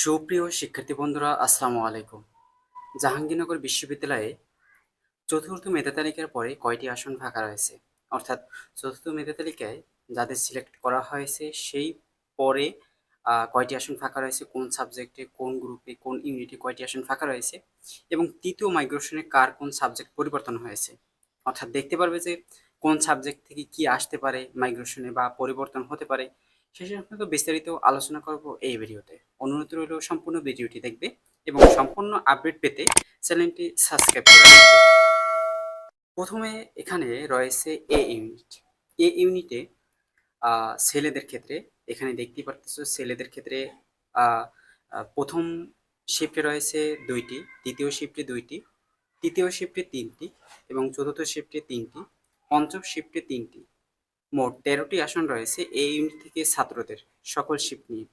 সুপ্রিয় শিক্ষার্থী বন্ধুরা, আসসালামু আলাইকুম। জাহাঙ্গীরনগর বিশ্ববিদ্যালয়ে চতুর্থ মেধা তালিকার পরে কয়টি আসন ফাঁকা রয়েছে? অর্থাৎ চতুর্থ মেধা তালিকায় যাদের সিলেক্ট করা হয়েছে, সেই পরে কয়টি আসন ফাঁকা রয়েছে, কোন সাবজেক্টে, কোন গ্রুপে, কোন ইউনিটে কয়টি আসন ফাঁকা রয়েছে এবং তৃতীয় মাইগ্রেশনে কার কোন সাবজেক্ট পরিবর্তন হয়েছে? অর্থাৎ দেখতে পারবে যে কোন সাবজেক্ট থেকে কি আসতে পারে মাইগ্রেশনে বা পরিবর্তন হতে পারে। সে সংক্রান্ত বিস্তারিত আলোচনা করব এই ভিডিওতে। অনুরোধ রইল সম্পূর্ণ ভিডিওটি দেখবে এবং সম্পূর্ণ আপডেট পেতে চ্যানেলটি সাবস্ক্রাইব করে রাখবে। প্রথমে এখানে রয়েছে এ ইউনিট এ ইউনিটে ছেলেদের ক্ষেত্রে, এখানে দেখতে পারতেছো ছেলেদের ক্ষেত্রে প্রথম শিফটে রয়েছে দুইটি, দ্বিতীয় শিফটে দুইটি, তৃতীয় শিফটে তিনটি এবং চতুর্থ শিফটে তিনটি, পঞ্চম শিফটে তিনটি। মোট তেরোটি আসন রয়েছে এই ইউনিট থেকে ছাত্রদের সকল শিফট নিয়ে।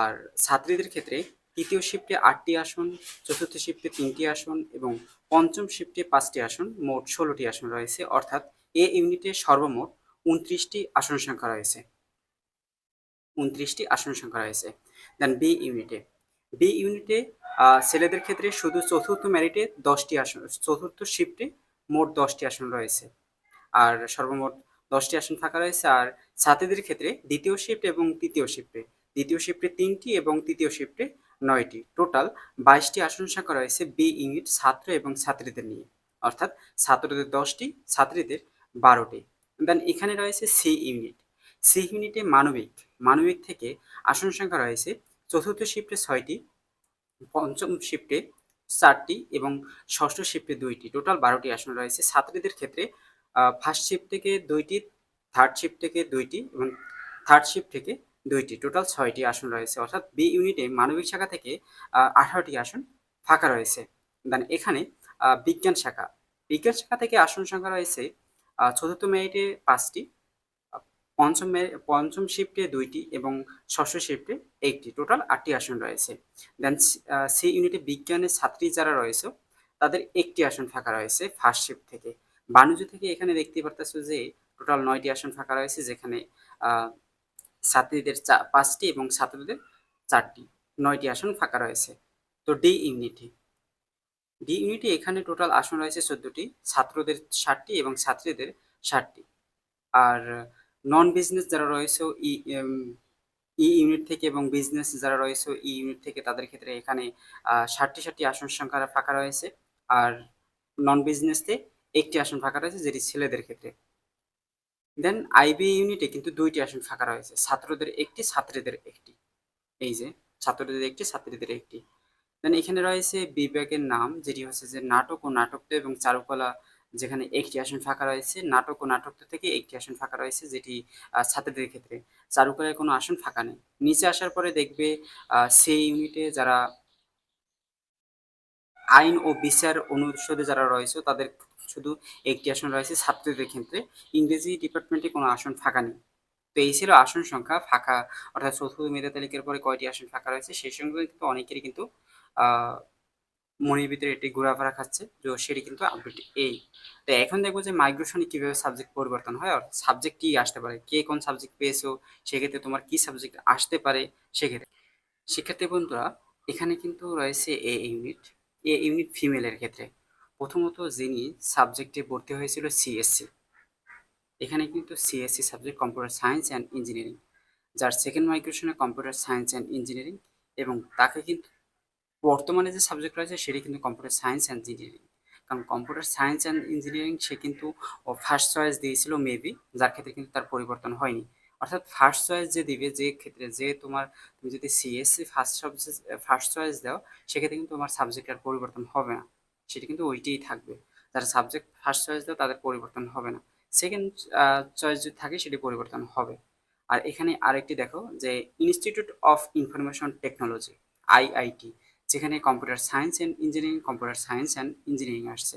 আর ছাত্রীদের ক্ষেত্রে তৃতীয় শিফটে আটটি আসন, চতুর্থ শিফটে তিনটি আসন এবং পঞ্চম শিফটে পাঁচটি আসন, মোট ষোলোটি আসন রয়েছে। অর্থাৎ এ ইউনিটে সর্বমোট উনত্রিশটি আসন সংখ্যা রয়েছে। উনত্রিশটি আসন সংখ্যা রয়েছে। দেন বি ইউনিটে বি ইউনিটে ছেলেদের ক্ষেত্রে শুধু চতুর্থ মেরিটে দশটি আসন, চতুর্থ শিফটে মোট দশটি আসন রয়েছে। আর সর্বমোট দশটি আসন ফাঁকা রয়েছে, আর ছাত্রীদের ক্ষেত্রে দ্বিতীয় শিফট এবং তৃতীয় শিফটে দ্বিতীয় শিফটে তিনটি এবং তৃতীয় শিফটে নয়টি। টোটাল বাইশটি আসন সংখ্যা রয়েছে বি ইউনিট ছাত্র এবং ছাত্রীদের নিয়ে। অর্থাৎ ছাত্রদের দশটি, ছাত্রীদের বারোটি। দেন এখানে রয়েছে সি ইউনিট সি ইউনিটে মানবিক। মানবিক থেকে আসন সংখ্যা রয়েছে চতুর্থ শিফটে ছয়টি, পঞ্চম শিফটে চারটি এবং ষষ্ঠ শিফটে দুইটি। টোটাল বারোটি আসন রয়েছে। ছাত্রীদের ক্ষেত্রে ফার্স্ট শিফট থেকে দুইটি থার্ড শিফট থেকে দুইটি এবং থার্ড শিফট থেকে দুইটি। টোটাল ছয়টি আসন রয়েছে। অর্থাৎ বি ইউনিটে মানবিক শাখা থেকে আঠারোটি আসন ফাঁকা রয়েছে। দেন এখানে বিজ্ঞান শাখা। বিজ্ঞান শাখা থেকে আসন সংখ্যা রয়েছে চতুর্থ মেরিটে পাঁচটি, পঞ্চম মে- পঞ্চম শিফটে দুইটি এবং ষষ্ঠ শিফটে একটি। টোটাল আটটি আসন রয়েছে। দেন সি ইউনিটে বিজ্ঞানের ছাত্রী যারা রয়েছে, তাদের একটি আসন ফাঁকা রয়েছে ফার্স্ট শিফট থেকে। বাণিজ্য থেকে এখানে দেখতে পারতেছো যে টোটাল নয়টি আসন ফাঁকা রয়েছে, যেখানে ছাত্রীদের পাঁচটি এবং ছাত্রদের চারটি, নয়টি আসন ফাঁকা রয়েছে। তো ডি ইউনিটে ডি ইউনিটে এখানে টোটাল আসন রয়েছে চোদ্দটি, ছাত্রদের ষাটটি এবং ছাত্রীদের ষাটটি। আর নন বিজনেস যারা রয়েছে ই ই ইউনিট থেকে এবং বিজনেস যারা রয়েছে ই ইউনিট থেকে, তাদের ক্ষেত্রে এখানে ষাটটি ষাটটি আসন সংখ্যা ফাঁকা রয়েছে। আর নন বিজনেসতে একটি আসন ফাঁকা রয়েছে, যেটি ছেলেদের ক্ষেত্রে। দেন আইবি ইউনিটে কিন্তু দুইটি আসন ফাঁকা রয়েছে, ছাত্রদের একটি, ছাত্রীদের একটি। এই যে, ছাত্রদের একটি, ছাত্রীদের একটি। দেন এখানে রয়েছে বিভাগের নাম, যেটি হচ্ছে যে নাটক ও নাটকত্ব এবং চারুকলা, যেখানে একটি আসন ফাঁকা রয়েছে, নাটক ও নাটকত্ব থেকে একটি আসন ফাঁকা রয়েছে, যেটি ছাত্রীদের ক্ষেত্রে। চারুকলায় কোনো আসন ফাঁকা নেই। নিচে আসার পরে দেখবে সেই ইউনিটে যারা আইন ও বিচার অনুষদে যারা রয়েছে, তাদের শুধু একটি আসন রয়েছে ছাত্রদের ক্ষেত্রে। ইংরেজি ডিপার্টমেন্টে কোনো আসন ফাঁকা নেই। তো এই ছিল আসন সংখ্যা ফাঁকা, অর্থাৎ চতুর্থ মেধা তালিকার পরে কয়টি আসন ফাঁকা রয়েছে, সেই সঙ্গে কিন্তু অনেকেরই কিন্তু মনের ভিতরে এটি ঘোরাফেরা খাচ্ছে, তো সেটি কিন্তু আপডেট এই। তো এখন দেখব যে মাইগ্রেশনে কীভাবে সাবজেক্ট পরিবর্তন হয় আর সাবজেক্ট কি আসতে পারে, কে কোন সাবজেক্ট পেয়েছ, সেক্ষেত্রে তোমার কি সাবজেক্ট আসতে পারে, সেক্ষেত্রে। শিক্ষার্থী বন্ধুরা, এখানে কিন্তু রয়েছে এ ইউনিট এ ইউনিট ফিমেলের ক্ষেত্রে। প্রথমত যিনি সাবজেক্টে ভর্তি হয়েছিল সিএসসি এখানে কিন্তু CSC subject computer science and engineering যার সেকেন্ড মাইগ্রেশনে কম্পিউটার সায়েন্স অ্যান্ড ইঞ্জিনিয়ারিং এবং তাকে কিন্তু বর্তমানে যে সাবজেক্ট রয়েছে সেটি কিন্তু কম্পিউটার সায়েন্স অ্যান্ড ইঞ্জিনিয়ারিং কারণ কম্পিউটার সায়েন্স অ্যান্ড ইঞ্জিনিয়ারিং সে কিন্তু ফার্স্ট চয়েস দিয়েছিল মেবি যার ক্ষেত্রে কিন্তু তার পরিবর্তন হয়নি। অর্থাৎ ফার্স্ট চয়েস যে দিবে, যে ক্ষেত্রে যে তোমার, তুমি যদি CSC first subject first choice দাও, সেক্ষেত্রে কিন্তু তোমার সাবজেক্ট আর পরিবর্তন হবে না। সেটি কিন্তু ওইটাই থাকবে। যারা সাবজেক্ট ফার্স্ট চয়েস দাও তাদের পরিবর্তন হবে না। সেকেন্ড চয়েস যদি থাকে, সেটি পরিবর্তন হবে। আর এখানে আরেকটি দেখো, যে institute of information technology IIT যেখানে computer science and engineering computer science and engineering আসছে।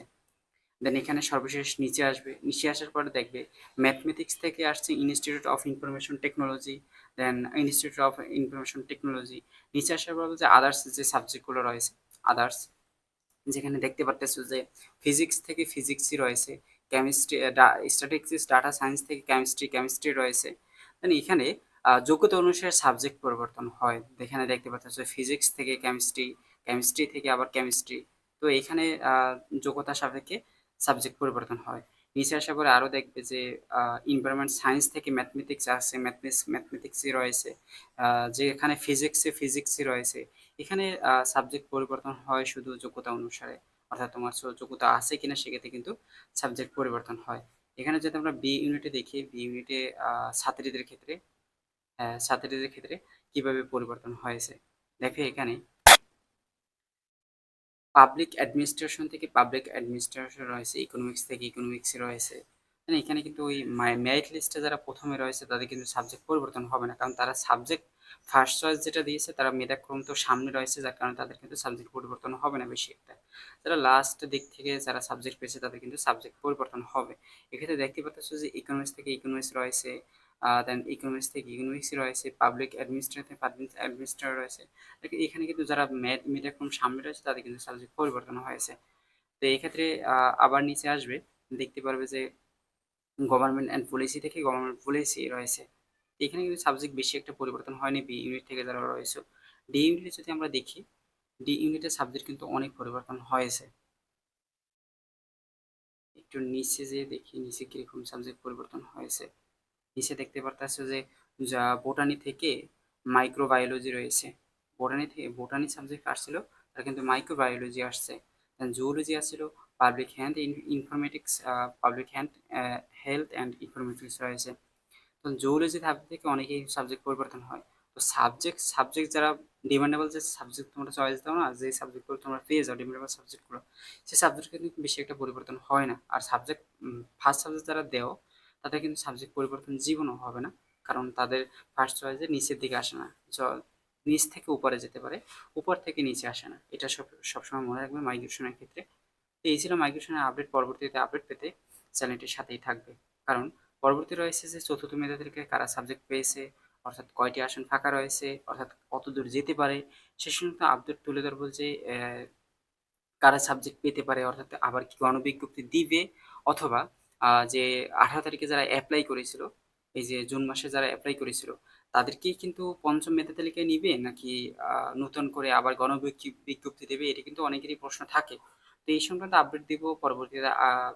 দেন এখানে সর্বশেষ নিচে আসবে। নিচে আসার পরে দেখবে ম্যাথমেটিক্স থেকে আসছে institute of information technology then institute of information technology নিচে আসার পর যে আদার্স যে সাবজেক্টগুলো রয়েছে আদার্স যেখানে দেখতে পারতেছো যে ফিজিক্স থেকে ফিজিক্সই রয়েছে কেমিস্ট্রি স্ট্যাটিক্স ডাটা সায়েন্স থেকে কেমিস্ট্রি কেমিস্ট্রি রয়েছে। দেন এখানে যোগ্যতা অনুসারে সাবজেক্ট পরিবর্তন হয়। এখানে দেখতে পাচ্ছ ফিজিক্স থেকে কেমিস্ট্রি কেমিস্ট্রি থেকে আবার কেমিস্ট্রি তো এখানে যোগ্যতা সাপেক্ষে সাবজেক্ট পরিবর্তন হয়। নিচে আসার পরে আরও দেখবে যে ইনভারনমেন্ট সায়েন্স থেকে ম্যাথমেটিক্স আছে ম্যাথমেটিক্স ম্যাথমেটিক্সই রয়েছে। যেখানে ফিজিক্সে ফিজিক্সই রয়েছে। এখানে সাবজেক্ট পরিবর্তন হয় শুধু যোগ্যতা অনুসারে। অর্থাৎ তোমার যোগ্যতা আছে কিনা সেক্ষেত্রে কিন্তু সাবজেক্ট পরিবর্তন হয়। এখানে যদি আমরা বি ইউনিটে দেখি বি ইউনিটে ছাত্রীদের ক্ষেত্রে ছাত্রীদের ক্ষেত্রে কীভাবে পরিবর্তন হয়েছে? দেখো এখানে পাবলিক অ্যাডমিনিস্ট্রেশন থেকে পাবলিক অ্যাডমিনিস্ট্রেশন রয়েছে ইকোনমিক্স থেকে ইকোনমিক্স রয়েছে। মানে এখানে কিন্তু ওই মেরিট লিস্টে যারা প্রথমে রয়েছে তাদের কিন্তু সাবজেক্ট পরিবর্তন হবে না, কারণ তারা সাবজেক্ট ফার্স্ট চয়েস যেটা দিয়েছে তারা মেধাক্রম তো সামনে রয়েছে যার কারণে তাদের কিন্তু সাবজেক্ট পরিবর্তন হবে না বেশি একটা। যারা লাস্ট দিক থেকে যারা সাবজেক্ট পেয়েছে তাদের কিন্তু সাবজেক্ট পরিবর্তন হবে। এক্ষেত্রে দেখতে পাচ্ছ যে ইকোনমিক্স থেকে ইকোনমিক্স রয়েছে দেন ইকোনমিক্স থেকে ইকোনমিক্স রয়েছে পাবলিক অ্যাডমিনিস্ট্রেশন থেকে অ্যাডমিনিস্ট্রেটর রয়েছে। এখানে কিন্তু যারা ম্যাথ মেধাক্রম সামনে রয়েছে তাদের কিন্তু সাবজেক্ট পরিবর্তন হয়েছে। তো এই ক্ষেত্রে আহ, আবার নিচে আসবে দেখতে পারবে যে গভর্নমেন্ট অ্যান্ড পলিসি থেকে গভর্নমেন্ট পলিসি রয়েছে। এখানে কিন্তু সাবজেক্ট বেশি একটা পরিবর্তন হয়নি বি ইউনিট থেকে যারা রয়েছে। ডি ইউনিটে যদি আমরা দেখি ডি ইউনিটের সাবজেক্ট কিন্তু অনেক পরিবর্তন হয়েছে। একটু নিচে যে দেখি, নিচে কীরকম সাবজেক্ট পরিবর্তন হয়েছে। নিচে দেখতে পারতেছে যে, যা বোটানি থেকে মাইক্রোবায়োলজি রয়েছে। বোটানি থেকে বোটানি সাবজেক্ট আসছিল, তার কিন্তু মাইক্রোবায়োলজি আসছে। জুওলজি আসছিল public health informatics public health health and informatics রয়েছে। জুওলজি সাবজেক্ট থেকে অনেকেই সাবজেক্ট পরিবর্তন হয়। তো সাবজেক্ট সাবজেক্ট যারা ডিমান্ডেবল যে সাবজেক্ট তোমরা চয়েস দাও না, যে সাবজেক্টগুলো তোমরা পেয়ে যাও ডিমান্ডেবল সাবজেক্টগুলো সেই সাবজেক্ট কিন্তু বেশি একটা পরিবর্তন হয় না। আর সাবজেক্ট ফার্স্ট সাবজেক্ট যারা দেও, তাদের কিন্তু সাবজেক্ট পরিবর্তন জীবনও হবে না। কারণ তাদের ফার্স্ট চয়েসে নিচের দিকে আসে না। নিচ থেকে উপরে যেতে পারে, উপর থেকে নিচে আসে না। এটা সব, সবসময় মনে রাখবে মাইগ্রেশনের ক্ষেত্রে। এই ছিল মাইগ্রেশনের আপডেট পরবর্তীতে আপডেট পেতে চ্যানেলটির সাথেই থাকবে। কারণ পরবর্তী রয়েছে যে চতুর্থ মেধা থেকে কারা সাবজেক্ট পেয়েছে, অর্থাৎ কয়টি আসন ফাঁকা রয়েছে, অর্থাৎ কত দূর যেতে পারে, সে সমস্ত আপডেট তুলে ধরবো যে কারা সাবজেক্ট পেতে পারে, অর্থাৎ আবার কি গণবিজ্ঞপ্তি দিবে, অথবা যে আঠারো তারিখে যারা অ্যাপ্লাই করেছিল, এই যে জুন মাসে যারা অ্যাপ্লাই করেছিল তাদেরকেই কিন্তু পঞ্চম মেধা তালিকায় নিবে, নাকি নতুন করে আবার গণবিজ্ঞ- বিজ্ঞপ্তি দেবে, এটা কিন্তু অনেকেরই প্রশ্ন থাকে। তো এই সংক্রান্ত আপডেট দিব পরবর্তী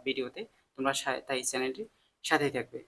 ভিডিওতে তোমরা তাই চ্যানেলটি সাথেই থাকবে।